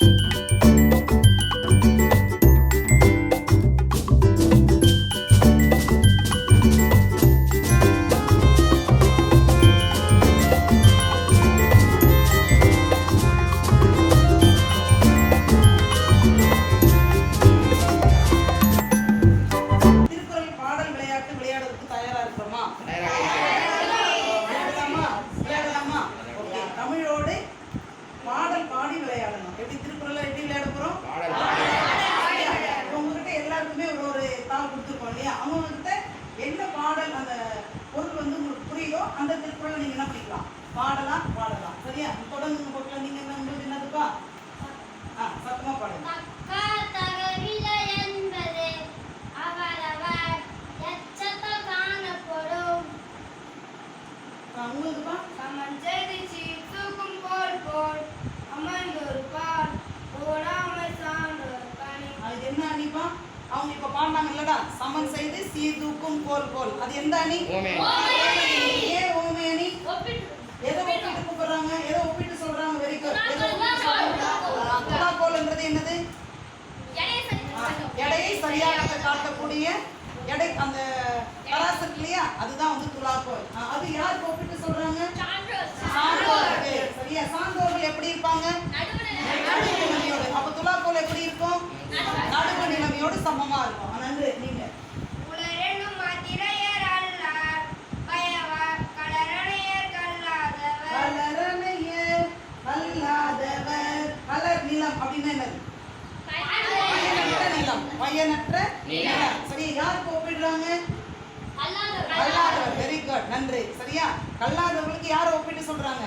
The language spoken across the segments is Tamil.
you பாடலாம் பாடலாம். சரியா? தொடங்குங்க போட்டுல நீங்க என்ன உங்களுக்கு என்னதுப்பா? ஆ சத்தமா பாடுங்க. உங்களுக்குப்பா சமன் செய்து சீர்தூக்கும் போல் போல் அமர்ந்திருப்பார். ஓடாமை சான்றோர் கனி அது என்ன அணிப்பா? அவங்க இப்ப பாடினாங்க இல்லடா சமன் செய்து சீர்தூக்கும் கோல் கோல் அது எந்த அணி? ஏன் ஓமை அணி? எதை ஒப்பிட்டு கூப்பிடுறாங்க எதை ஒப்பிட்டு சொல்றாங்க வெரி குட் எதை ஒப்பிட்டு சொல்றாங்க. துலாக்கோல்ன்றது என்னது? எடையை சரியாக காட்டக்கூடிய எடை அந்த தராசு இருக்கு இல்லையா? அதுதான் வந்து துலாக்கோல். அது யாருக்கு ஒப்பிட்டு சொல்றாங்க? சரியா? சான்றோர்கள் எப்படி இருப்பாங்க நடுவு நிலைமையோடு அப்ப துலாக்கோல் எப்படி இருக்கும் நடுவு நிலைமையோடு சமமா இருக்கும் ஆ, நன்று நீங்க உலரெனும் மதிரையர் அல்லார் பயவர் கடரணையர் கல்லாதவர் கலரணையர் அல்லாதவர் கலர் நிலம் அப்படின்னு என்னது பயனற்ற நிலம் பயனற்ற நிலம் சரி யாருக்கு ஒப்பிடுறாங்க? வெரி குட் நன்றி. சரியா? கல்லாதவர்களுக்கு யாரை ஒப்பிட்டு சொல்றாங்க?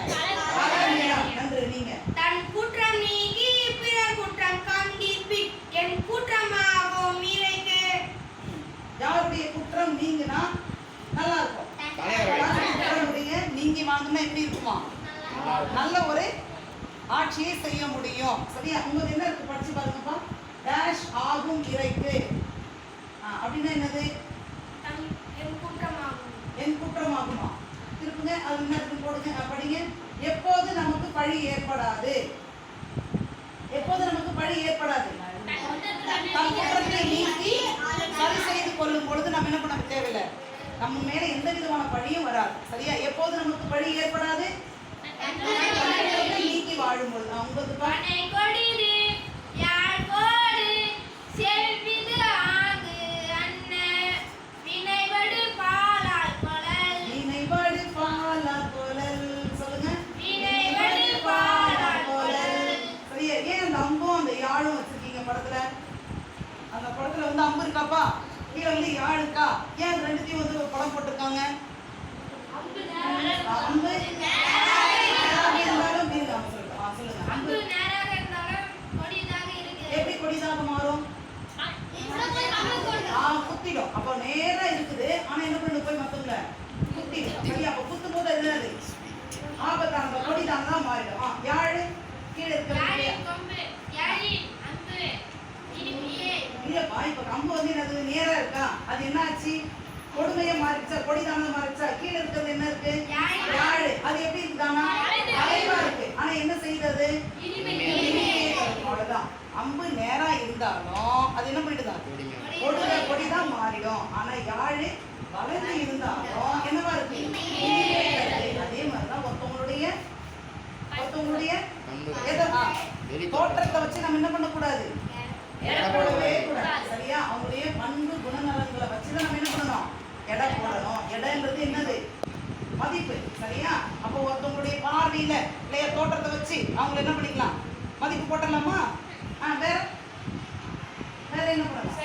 நன்றி நீங்க தன் குற்றம் நீங்கி பிறர் குற்றம் கண்டிப்பின் என் குற்றமாகும் இறைக்கு. யாருடைய குற்றம் நீங்கினா நல்லா இருக்கும் குற்றமுடைய நீங்கி வாங்கினா எப்படி இருக்குமா? நல்ல ஒரு ஆட்சியை செய்ய முடியும். சரியா? உங்களுக்கு என்ன இருக்கு? படிச்சு பாருங்கப்பா. டேஷ் ஆகும் இறைக்கு. அப்படின்னா என்னது? என் குற்றமாகும். திருப்புங்க அது என்ன போடுங்க. படிங்க. எப்போது நமக்கு பழி ஏற்படாது? எப்போது நமக்கு பழி ஏற்படாது? தன் குற்றத்தை நீக்கி சரி செய்து கொள்ளும் பொழுது நம்ம என்ன பண்ண தேவையில்லை. நம்ம மேல எந்த விதமான பழியும் வராது. சரியா? எப்போது நமக்கு பழி ஏற்படாது? நீக்கி வாழும் பொழுது. உங்களுக்கு வந்து அம்பு இருக்காப்பா? கீழே வந்து யாழ் இருக்கா? ஏன் ரெண்டுத்தையும் வந்து படம் போட்டிருக்காங்க? அம்பு இருந்தாலும் சொல்லுங்க. அம்பு எப்படி கொடிதாக மாறும்? குத்திடும். அப்போ நேரா இருக்குது. ஆனா என்ன பண்ணு போய் மத்தவங்கள குத்திடும். சரி அப்ப குத்தும் போது அது என்னது ஆபத்தான அந்த கொடிதாக தான் மாறிடும் ஆ யாழ் கீழே இருக்கிறது யாழின் கொம்பு யாழின் அம்பு இனிமையே இல்லப்பா இப்ப கம்பு வந்து என்னது நேரா இருக்கா அது என்ன ஆச்சு கொடுமையா மாறிச்சா கொடிதானமா மாறிச்சா கீழே இருக்கிறது என்ன இருக்கு? யாழ். அது எப்படி இருக்குதானா. அலைவா இருக்கு. ஆனா என்ன செய்தது. அவ்வளவுதான். அம்பு நேரா இருந்தாலும் அது என்ன பண்ணிட்டுதான் கொடுமை கொடிதான் மாறிடும். ஆனா யாழ் வளைந்து இருந்தாலும் என்னவா இருக்கு. அதே மாதிரிதான் ஒருத்தவங்களுடைய ஒருத்தவங்களுடைய தோற்றத்தை வச்சு நம்ம என்ன பண்ணக்கூடாது? சரியா? அவங்களுடைய பண்பு குணநலன்களை வச்சு தான் நம்ம என்ன பண்ணணும்? எடை போடணும். எடைன்றது என்னது? மதிப்பு. சரியா? அப்போ ஒருத்தவங்களுடைய பார்வையில இல்லையா தோற்றத்தை வச்சு அவங்களை என்ன பண்ணிக்கலாம்? மதிப்பு போட்டலாமா? ஆ வேற? வேற என்ன பண்ணலாம்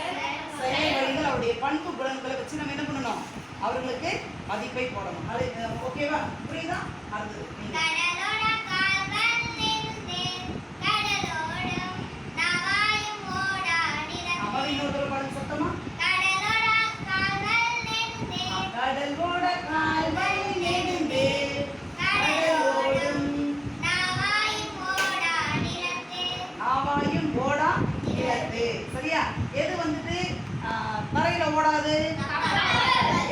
செயல் வழிகள் அவருடைய பண்பு குணங்களை வச்சு நம்ம என்ன பண்ணணும்? அவர்களுக்கு மதிப்பை போடணும். அது ஓகேவா புரியுதா? அடுத்தது அம்மாவை இன்னொரு பாருங்க சத்தமா? சரியா? எது வந்துட்டு தரையில ஓடாது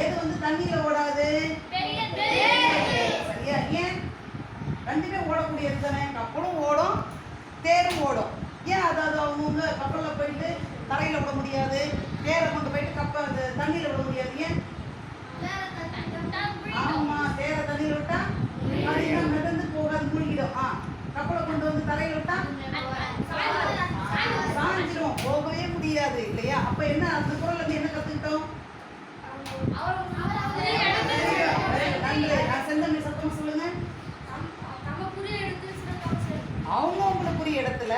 எது வந்து தண்ணியில ஓடாது சரியா ஏன் ரெண்டுமே ஓடக்கூடியது தானே கப்பலும் ஓடும் தேரும் ஓடும் ஏன் அதாவது அவங்கவுங்க கப்பலில் போயிட்டு தரையில் விட முடியாது தேரை கொண்டு போயிட்டு கப்பல் அந்த தண்ணியில் விட முடியாது ஏன் ஆமா தேரை தண்ணியில் விட்டா அது என்ன மிதந்து போகாது மூழ்கிடும் ஆ கப்பலை கொண்டு வந்து தரையில் விட்டா? சாஞ்சிரும். போகவே முடியாது இல்லையா? அப்ப என்ன அந்த குரல் வந்து என்ன கத்துக்கிட்டோம்? நன்றி. நான் செந்தமிழ் சத்தம் சொல்லுங்க. அவங்க அவங்களுக்குரிய இடத்துல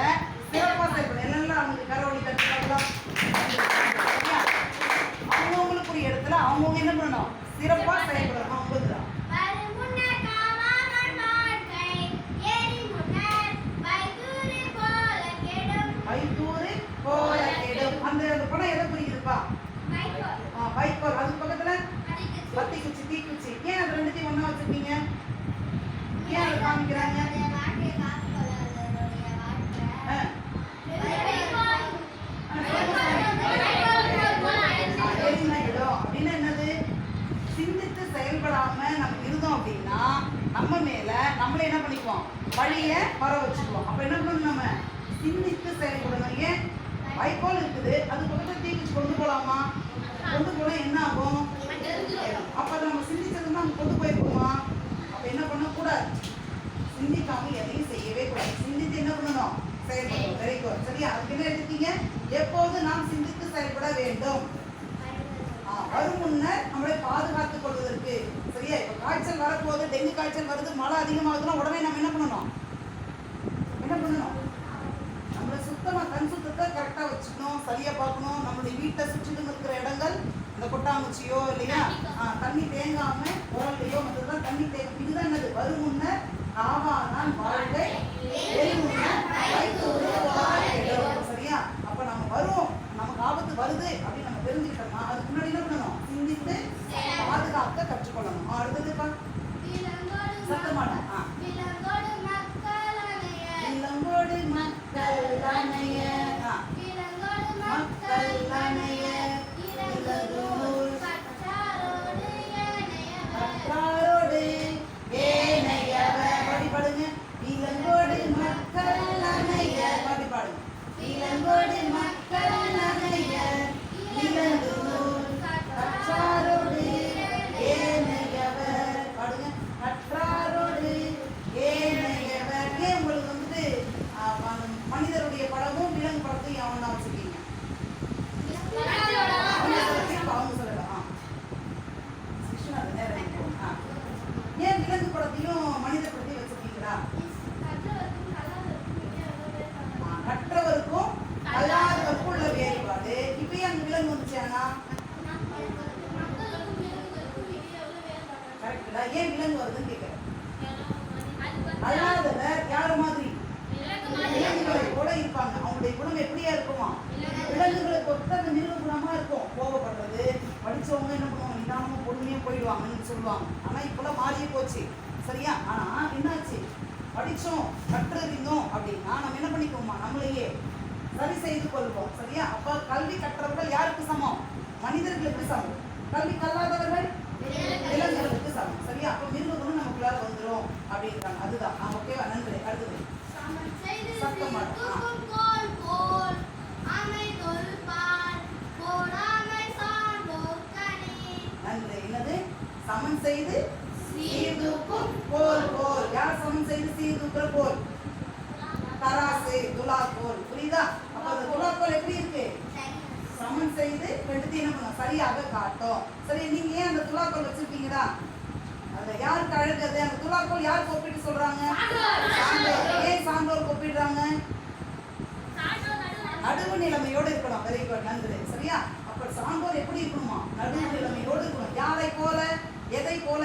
சிறப்பா செயல்படும் என்னெல்லாம் அவங்களுக்கு கரவழி கற்றுக்கலாம் அவங்கவுங்களுக்குரிய இடத்துல அவங்கவுங்க என்ன பண்ணணும்? சிறப்பாக செயல்படணும் அவங்களுக்கு தான் வைத்தூரு போல கெடும் அந்த அந்த படம் எதை ஆ வைக்கோல். அதுக்கு பக்கத்துல பத்தி குச்சி தீ குச்சி ஏன் அது ரெண்டுத்தையும் ஒண்ணா வச்சிருக்கீங்க? ஏன் அதை காமிக்கிறாங்க? அப்படின்னா என்னது? சிந்தித்து செயல்படாம நம்ம இருந்தோம் அப்படின்னா நம்ம மேல நம்மளே என்ன பண்ணிக்குவோம்? வழிய வர வச்சுக்குவோம். அப்ப என்ன பண்ணணும் நம்ம? சிந்தித்து செயல்படணும் ஏன் வைக்கோல் இருக்குது அது பக்கத்துல தீக்குச்சி கொண்டு போலாமா கொண்டு போனா என்ன ஆகும் அப்ப அதை நம்ம சிந்திச்சதுன்னா நம்ம கொண்டு போயிருக்கோமா அப்ப என்ன பண்ணக்கூடாது சிந்திக்காம எதையும் செய்யவே கூடாது சிந்தித்து என்ன பண்ணணும் செயல்படணும் வெரி குட் சரியா அதுக்கு என்ன எடுத்தீங்க எப்போது நாம் சிந்தித்து செயல்பட வேண்டும் ஆ, வரும் முன்னர் நம்மளை பாதுகாத்துக் கொள்வதற்கு சரியா இப்ப காய்ச்சல் வரப்போகுது டெங்கு காய்ச்சல் வருது மழை அதிகமாகுதுன்னா உடனே நம்ம என்ன பண்ணணும்? என்ன பண்ணணும்? நம்மளை சுத்தமா கண் சுத்தத்தை கரெக்டா வச்சுக்கணும் சரியா பார்க்கணும். நம்மளுடைய வீட்டை சுற்றிலும் இருக்கிற இடங்கள் இந்த கொட்டாங்குச்சியோ இல்லையா? தண்ணி தேங்காம உரல்லையோ மற்றதெல்லாம் தண்ணி தேங்க இதுதான் என்னது? வரும் முன்னர் ஆவானால் வாழ்க்கை. அல்லாதவர் யார மாதிரி? விலங்குகளை கூட இருப்பாங்க. அவங்களுடைய குணம் எப்படியா இருக்குமா? விலங்குகளுக்கு ஒத்த அந்த மிருக குணமா இருக்கும். கோபப்படுறது படிச்சவங்க என்ன பண்ணுவாங்க? நிதானமா பொறுமையா போயிடுவாங்கன்னு சொல்லுவாங்க. ஆனா இப்பெல்லாம் மாறியே போச்சு. சரியா? ஆனா என்னாச்சு? படிச்சோம் கற்றறிந்தோம் அப்படின்னா நம்ம என்ன பண்ணிக்குவோமா? நம்மளையே சரி செய்து கொள்வோம். சரியா? அப்ப கல்வி கற்றவர்கள் யாருக்கு சமம்? மனிதர்களுக்கு சமம்? கல்வி கல்லாதவர்கள் விலங்குகளுக்கு சமம் சரியா அப்ப மிருக குணம் நமக்குள்ளார வந்துடும் அப்படின்றாங்க அதுதான் ஆ, ஓகேவா நன்றி. அடுத்தது நன்றி என்னது சமன் செய்து சீர்தூக்கும் கோல் கோல் யார் சமன் செய்து சீர்தூக்குற கோல் தராசு துலாக்கோல் புரியுதா அப்ப அந்த துலாக்கோல் எப்படி இருக்கு சமன் செய்து எடுத்து என்ன பண்ணும்? சரியாக காட்டும். சரி நீங்க ஏன் அந்த துலாக்கோல் வச்சிருக்கீங்களா அதுல யாருக்கு அழகு அந்த துலாக்கோல் யார் கொப்பிட்டு சொல்றாங்க? ஏன் சான்றோர் கொப்பிடுறாங்க? நடுவு நிலைமையோடு இருக்கணும். வெரி குட் நன்றி. சரியா? அப்ப சான்றோர் எப்படி இருக்கணுமா? நடுவு நிலைமையோடு இருக்கணும். யாரை போல? எதை போல?